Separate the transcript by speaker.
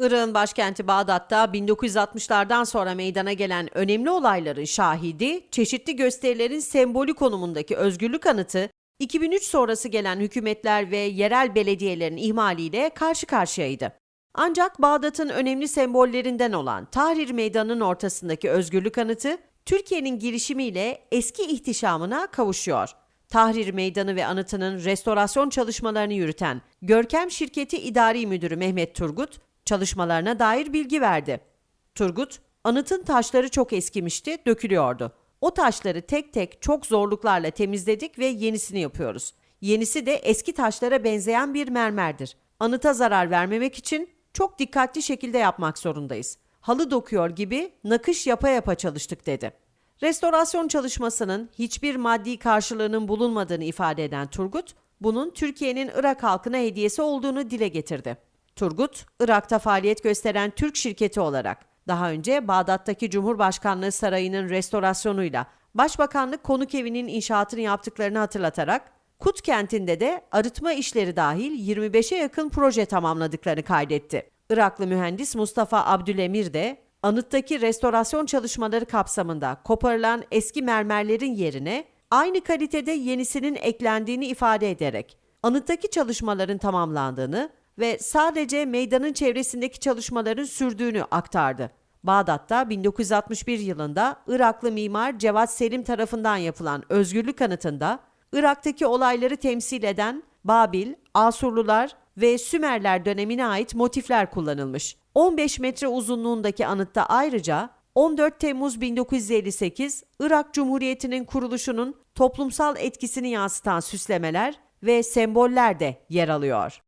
Speaker 1: Irak'ın başkenti Bağdat'ta 1960'lardan sonra meydana gelen önemli olayların şahidi, çeşitli gösterilerin sembolü konumundaki özgürlük anıtı, 2003 sonrası gelen hükümetler ve yerel belediyelerin ihmaliyle karşı karşıyaydı. Ancak Bağdat'ın önemli sembollerinden olan Tahrir Meydanı'nın ortasındaki özgürlük anıtı, Türkiye'nin girişimiyle eski ihtişamına kavuşuyor. Tahrir Meydanı ve anıtının restorasyon çalışmalarını yürüten Görkem Şirketi İdari Müdürü Mehmet Turgut, çalışmalarına dair bilgi verdi. Turgut, anıtın taşları çok eskimişti, dökülüyordu. O taşları tek tek çok zorluklarla temizledik ve yenisini yapıyoruz. Yenisi de eski taşlara benzeyen bir mermerdir. Anıta zarar vermemek için çok dikkatli şekilde yapmak zorundayız. Halı dokuyor gibi nakış yapa yapa çalıştık dedi. Restorasyon çalışmasının hiçbir maddi karşılığının bulunmadığını ifade eden Turgut, bunun Türkiye'nin Irak halkına hediyesi olduğunu dile getirdi. Turgut, Irak'ta faaliyet gösteren Türk şirketi olarak daha önce Bağdat'taki Cumhurbaşkanlığı Sarayı'nın restorasyonuyla Başbakanlık Konuk Evi'nin inşaatını yaptıklarını hatırlatarak Kut kentinde de arıtma işleri dahil 25'e yakın proje tamamladıklarını kaydetti. Iraklı mühendis Mustafa Abdülemir de anıttaki restorasyon çalışmaları kapsamında koparılan eski mermerlerin yerine aynı kalitede yenisinin eklendiğini ifade ederek anıttaki çalışmaların tamamlandığını ve sadece meydanın çevresindeki çalışmaların sürdüğünü aktardı. Bağdat'ta 1961 yılında Iraklı mimar Cevat Selim tarafından yapılan Özgürlük Anıtı'nda Irak'taki olayları temsil eden Babil, Asurlular ve Sümerler dönemine ait motifler kullanılmış. 15 metre uzunluğundaki anıtta ayrıca 14 Temmuz 1958 Irak Cumhuriyeti'nin kuruluşunun toplumsal etkisini yansıtan süslemeler ve semboller de yer alıyor.